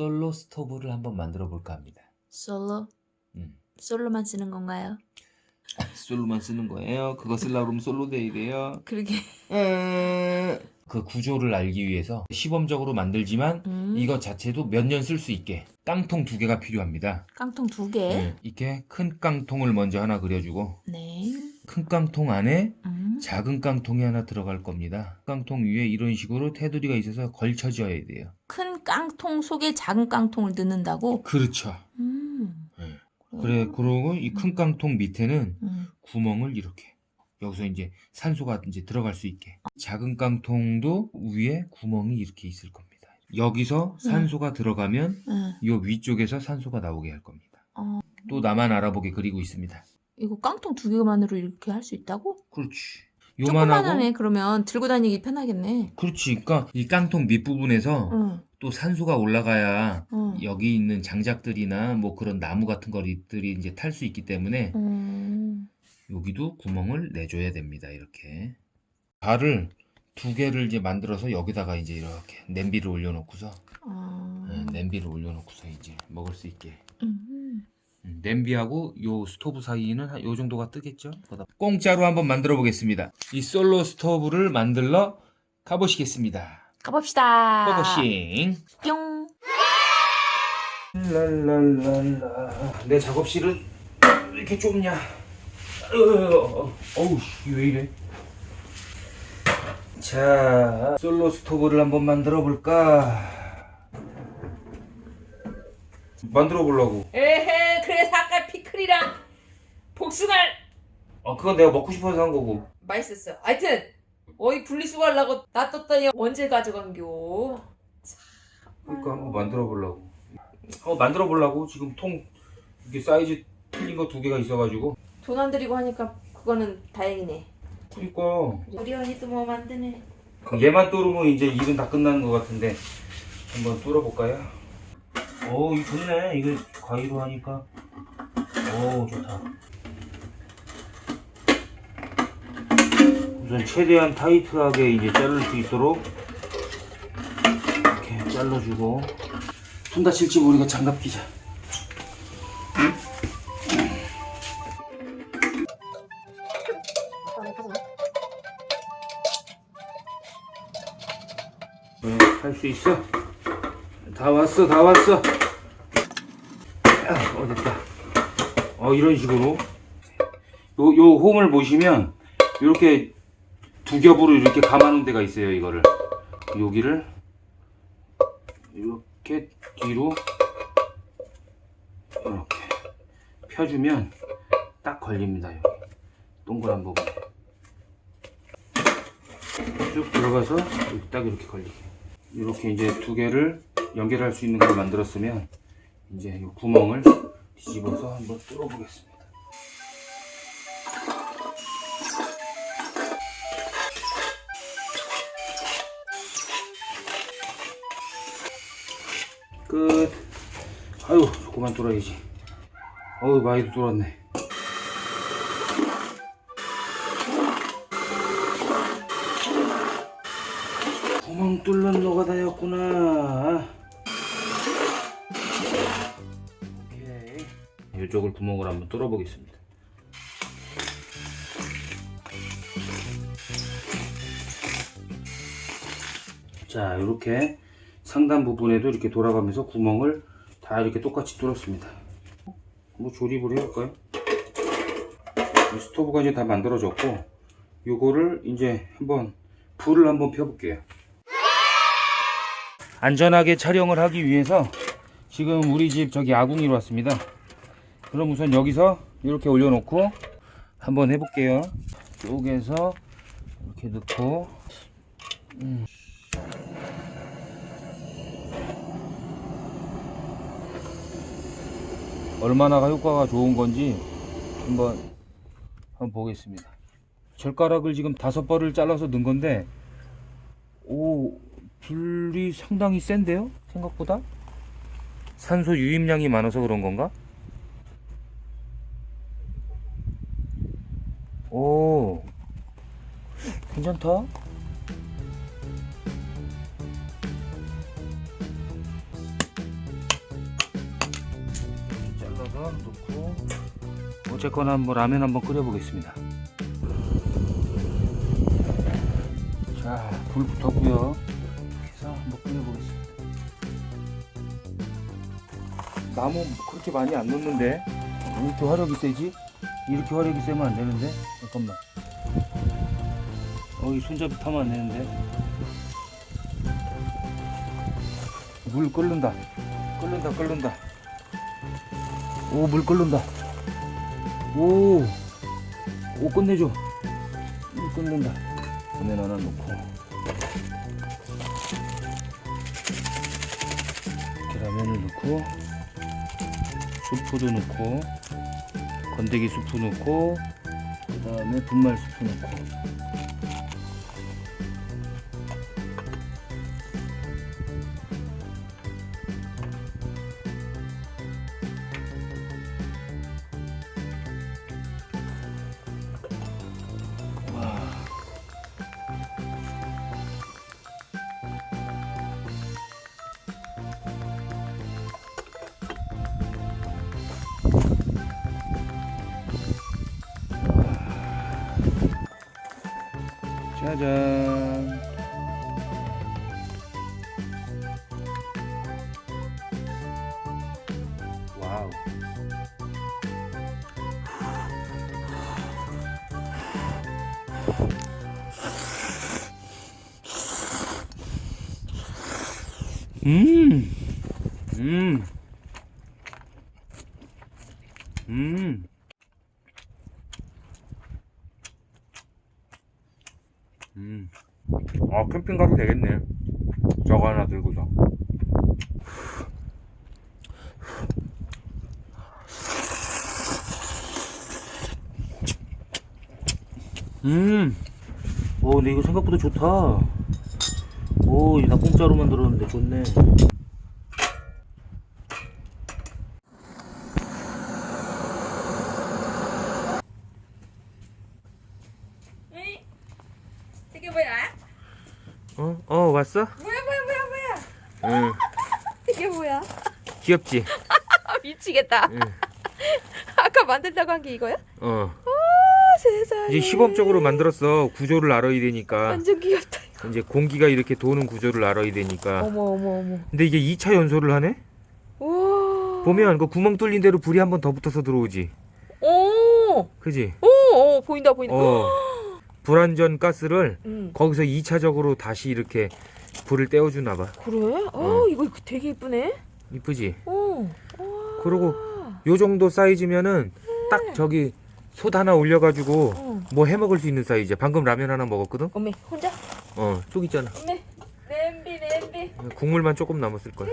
솔로 스토브를 한번 만들어 볼까 합니다. 솔로? 음. 솔로만 쓰는 건가요? 솔로만 쓰는 거예요. 그거 쓰려고 그러면 솔로 돼야 돼요. 그러게. 그 구조를 알기 위해서 시범적으로 만들지만 음. 이거 자체도 몇 년 쓸 수 있게 깡통 두 개가 필요합니다. 깡통 두 개. 네, 이렇게 큰 깡통을 먼저 하나 그려주고 네. 큰 깡통 안에 음. 작은 깡통이 하나 들어갈 겁니다. 깡통 위에 이런 식으로 테두리가 있어서 걸쳐져야 돼요. 큰 깡통 속에 작은 깡통을 넣는다고? 그렇죠. 음. 네. 그래 그러고 이 큰 깡통 밑에는 음. 구멍을 이렇게 여기서 이제 산소가 이제 들어갈 수 있게 작은 깡통도 위에 구멍이 이렇게 있을 겁니다. 여기서 산소가 들어가면 음. 이 위쪽에서 산소가 나오게 할 겁니다. 어. 또 나만 알아보게 그리고 있습니다. 이거 깡통 두 개만으로 이렇게 할 수 있다고? 그렇지. 조그만하네. 요만하고 그러면 들고 다니기 편하겠네. 그렇지. 그러니까 이 깡통 밑부분에서 응. 또 산소가 올라가야 응. 여기 있는 장작들이나 뭐 그런 나무 같은 것들이 이제 탈 수 있기 때문에 음. 여기도 구멍을 내줘야 됩니다. 이렇게 발을 두 개를 이제 만들어서 여기다가 이제 이렇게 냄비를 올려놓고서 어. 네, 냄비를 올려놓고서 이제 먹을 수 있게 음. 음, 냄비하고 요 스토브 사이는 한요 정도가 뜨겠죠? 공짜로 한번 만들어 보겠습니다. 이 솔로 스토브를 만들러 가보시겠습니다. 가봅시다. 고고싱. 뿅. 랄랄랄라. 내 작업실은 왜 이렇게 좁냐? 어우, 어우, 왜 이래? 자, 솔로 스토브를 한번 만들어 볼까? 만들어 보려고. 에헤, 그래서 아까 피클이랑 복숭아 아, 그건 내가 먹고 싶어서 한 거고. 맛있었어. 하여튼 어이 분리수거 하려고 놔뒀더니 언제 가져간겨? 그러니까 한번 만들어 보려고. 한번 만들어 보려고 지금 통 이게 사이즈 틀린 거 두 개가 있어가지고. 돈 안 들이고 하니까 그거는 다행이네. 그러니까 우리 언니도 뭐 만드네. 얘만 뚫으면 이제 일은 다 끝나는 것 같은데 한번 뚫어볼까요? 오, 이거 좋네. 이거 가위로 하니까. 오, 좋다. 우선 최대한 타이트하게 이제 자를 수 있도록 이렇게 잘라주고 손 다칠지 모르니까 장갑 끼자. 네, 할수 있어. 다 왔어, 다 왔어. 아, 어, 됐다. 어, 이런 식으로. 요, 요 홈을 보시면, 이렇게 두 겹으로 이렇게 감아놓은 데가 있어요, 이거를. 여기를, 이렇게 뒤로, 이렇게 펴주면 딱 걸립니다, 여기. 동그란 부분에. 쭉 들어가서 여기 딱 이렇게 걸리게 이렇게 이제 두 개를 연결할 수 있는 걸 만들었으면 이제 이 구멍을 뒤집어서 한번 뚫어 보겠습니다. 끝. 아유 조금만 뚫어야지. 어우 많이 뚫었네. 구멍 뚫는 노가다였구나. 이. 이쪽을 구멍을 한번 뚫어 보겠습니다. 자, 이렇게 상단 부분에도 이렇게 돌아가면서 구멍을 다 이렇게 똑같이 뚫었습니다. 뭐 조립을 해볼까요? 이 스토브가 이제 다 만들어졌고, 요거를 이제 한번 불을 한번 펴볼게요. 안전하게 촬영을 하기 위해서 지금 우리 집 저기 아궁이로 왔습니다. 그럼 우선 여기서 이렇게 올려놓고 한번 해볼게요. 쪼개서 이렇게 넣고 음. 얼마나 효과가 좋은 건지 한번 한번 보겠습니다. 젓가락을 지금 다섯 벌을 잘라서 넣은 건데 오 불이 상당히 센데요 생각보다 산소 유입량이 많아서 그런 건가 오 괜찮다 넣어서 넣고 어쨌거나 뭐 라면 한번 끓여 보겠습니다. 자, 불 붙었고요. 그래서 한번 끓여 보겠습니다. 나무 그렇게 많이 안 넣는데 왜 이렇게 화력이 세지? 이렇게 화력이 세면 안 되는데 잠깐만. 어, 이 손잡이 타면 안 되는데. 물 끓는다. 끓는다, 끓는다. 오, 물 끓는다. 오, 오, 끝내줘. 물 끓는다. 라면 하나 넣고. 이렇게 라면을 넣고, 수프도 넣고, 건더기 수프 넣고, 그 다음에 분말 수프 넣고. 짜잔. 와우. 음. 음. 음. 음. 아, 캠핑 가도 되겠네. 저거 하나 들고서. 음. 오, 근데 이거 생각보다 좋다. 오, 나 공짜로 만들었는데 좋네. 에이, 이게 뭐야? 어? 어, 왔어? 뭐야 뭐야 뭐야 뭐야? 응. 이게 뭐야? 귀엽지? 아 미치겠다. 응. 아까 만들다고 한 게 이거야? 어. 아 세상에. 이제 시범적으로 만들었어. 구조를 알아야 되니까. 완전 귀엽다. 이제 공기가 이렇게 도는 구조를 알아야 되니까. 어머 어머 어머. 근데 이게 2차 연소를 하네? 와. 보면 그 구멍 뚫린 대로 불이 한 번 더 붙어서 들어오지. 오. 그지? 오, 오 보인다 보인다. 어. 불안전 가스를 응. 거기서 2차적으로 다시 이렇게 불을 떼어주나 봐. 그래? 어, 어. 이거 되게 이쁘네. 이쁘지? 어. 와. 그리고 요 정도 사이즈면은 딱 저기 솥 하나 올려가지고 어. 뭐 해 먹을 수 있는 사이즈야. 방금 라면 하나 먹었거든? 어메 혼자? 어, 쪽 있잖아. 어메 냄비 냄비. 국물만 조금 남았을 거야.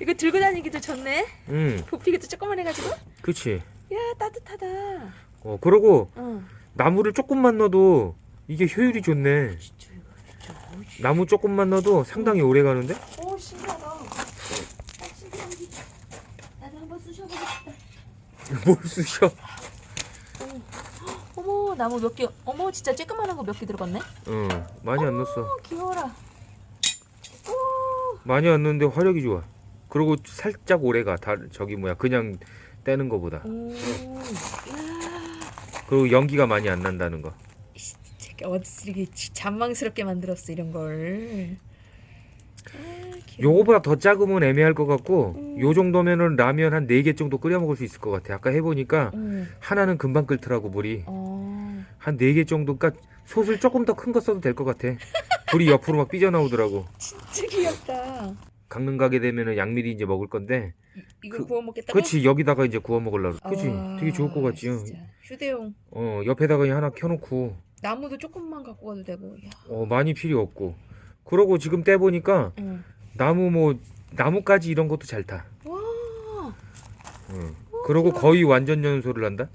이거 들고 다니기도 좋네. 응, 부피기도 조금만 해가지고. 그치. 야 따뜻하다. 어, 그러고 응. 나무를 조금만 넣어도 이게 효율이 좋네. 진짜 이거 진짜. 씨. 나무 조금만 넣어도 상당히 오래 가는데? 오 신기하다. 아, 신기하지. 나도 한번 쑤셔보겠다. 뭘 쑤셔? 어머 나무 몇 개. 어머 진짜 쬐끄만한 거 몇 개 들어갔네. 응, 많이 안 넣었어. 어 귀여워라. 오. 많이 안 넣었는데 화력이 좋아. 그리고 살짝 오래 가. 다 저기 뭐야 그냥 떼는 거보다. 오. 야. 그리고 연기가 많이 안 난다는 거. 어디서 이렇게 지- 잔망스럽게 만들었어 이런 걸. 아. 요거보다 더 작으면 애매할 것 같고 음. 요 정도면은 라면 한 네 개 정도 끓여 먹을 수 있을 것 같아. 아까 해보니까 응. 하나는 금방 끓더라고 물이. 어. 한네 개 정도. 그러니까 솥을 조금 더 큰 거 써도 될 것 같아. 불이 옆으로 막 삐져나오더라고. 진짜 귀엽다. 강릉 가게 되면은 양미리 이제 먹을 건데. 이거 그- 구워 먹겠다고? 그렇지 여기다가 이제 구워 먹으려고. 그렇지. 아, 되게 좋을 것 같지요. 진짜. 휴대용 어 옆에다가 그냥 하나 켜놓고 나무도 조금만 갖고 가도 되고. 야. 어 많이 필요 없고. 그러고 지금 떼 보니까 응. 나무 뭐 나무까지 이런 것도 잘 타. 와. 응. 그러고 거의 완전 연소를 한다.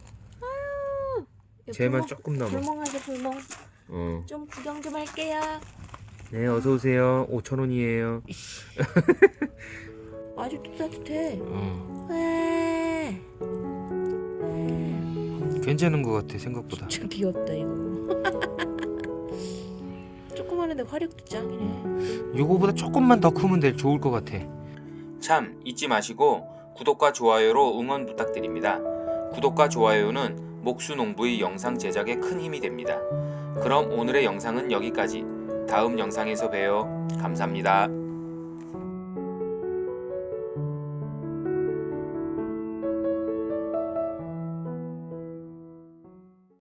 야, 쟤만 불멍- 조금 남아. 불멍하게 불멍. 어. 좀 구경 좀 할게요. 네, 어서 오세요. 5천 원이에요. 아직도 따뜻해. 어, 괜찮은 것 같아 생각보다. 진짜 귀엽다 이거. 조그만한데 화력도 짱이네. 음. 요거보다 조금만 더 크면 될 좋을 것 같아. 참 잊지 마시고 구독과 좋아요로 응원 부탁드립니다. 구독과 좋아요는 목수 농부의 영상 제작에 큰 힘이 됩니다. 그럼 오늘의 영상은 여기까지. 다음 영상에서 봬요. 감사합니다.